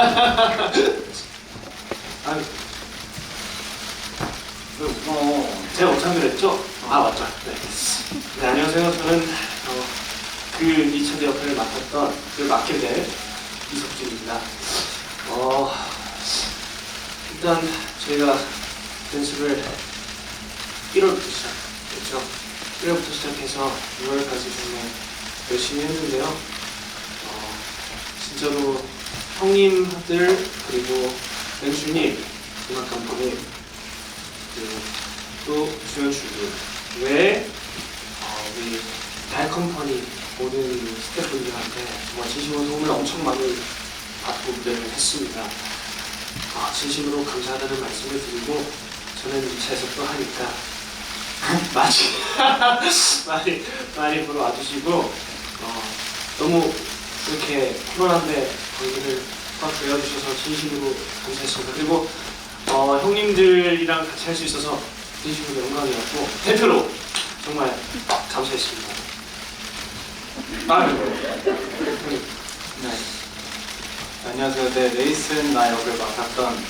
아니, 그, 어, 제가 오창규 했죠? 아, 맞죠. 네. 네, 안녕하세요. 저는 어, 그 이천재 역할을 맡았던, 그 맡게 될 이석준입니다. 어, 일단 저희가 연습을 1월부터 시작했죠. 1월부터 시작해서 6월까지 정말 열심히 했는데요. 어, 진짜로 형님들 그리고 맹주님, 음악 감독님 그리고 또 주연출들 외에 어, 우리 달컴퍼니 모든 스태프분들한테 정말 진심으로 도움을 엄청 많이 받고 무대를 했습니다. 아, 진심으로 감사하다는 말씀을 드리고 저는 2차에서 또 하니까 많이 많이 많이 보러 와주시고 어, 너무 이렇게 코로나인데 관계를 도와주셔서 진심으로 감사했습니다. 그리고 어, 형님들이랑 같이 할 수 있어서 진심으로 영광이었고 대표로 정말 감사했습니다. 아유, 네. 안녕하세요. 네, 레이슨 나 역을 맡았던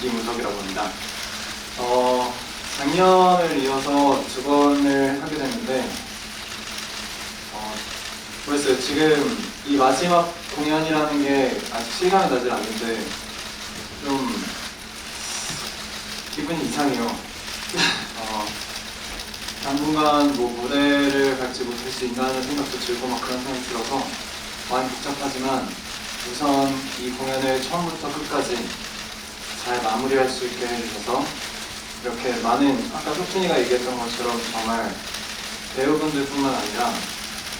김우석이라고 합니다. 어, 작년을 이어서 두 번을 하게 됐는데, 어, 모르겠어요. 지금 이 마지막 공연이라는 게 아직 실감이 나질 않는데, 좀, 기분이 이상해요. 어, 당분간 뭐 무대를 갈지 못할 수 있나 하는 생각도 들고 막 그런 생각이 들어서 많이 복잡하지만 우선 이 공연을 처음부터 끝까지 잘 마무리할 수 있게 해주셔서 이렇게 많은 아까 석준이가 얘기했던 것처럼 정말 배우분들뿐만 아니라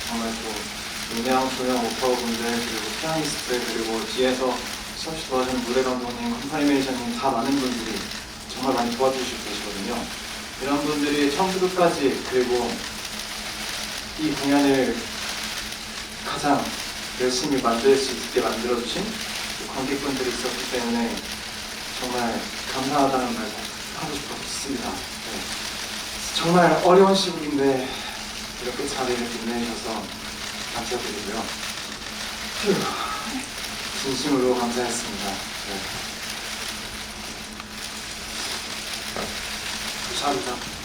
정말 또 윤영, 조영, 오빠분들 그리고 피아니스트 그리고 뒤에서 수없이 도와주는 무대 감독님, 컴파니메이션님 다 많은 분들이 정말 많이 도와주시고 계시거든요. 이런 분들이 처음부터 끝까지 그리고 이 공연을 가장 열심히 만들 수 있게 만들어주신 그 관객분들이 있었기 때문에 정말 감사하다는 말 하고 싶었습니다. 네. 정말 어려운 시국인데 이렇게 잘 이렇게 빛내주셔서 감사드리고요. 휴, 진심으로 감사했습니다. 네. 감사합니다.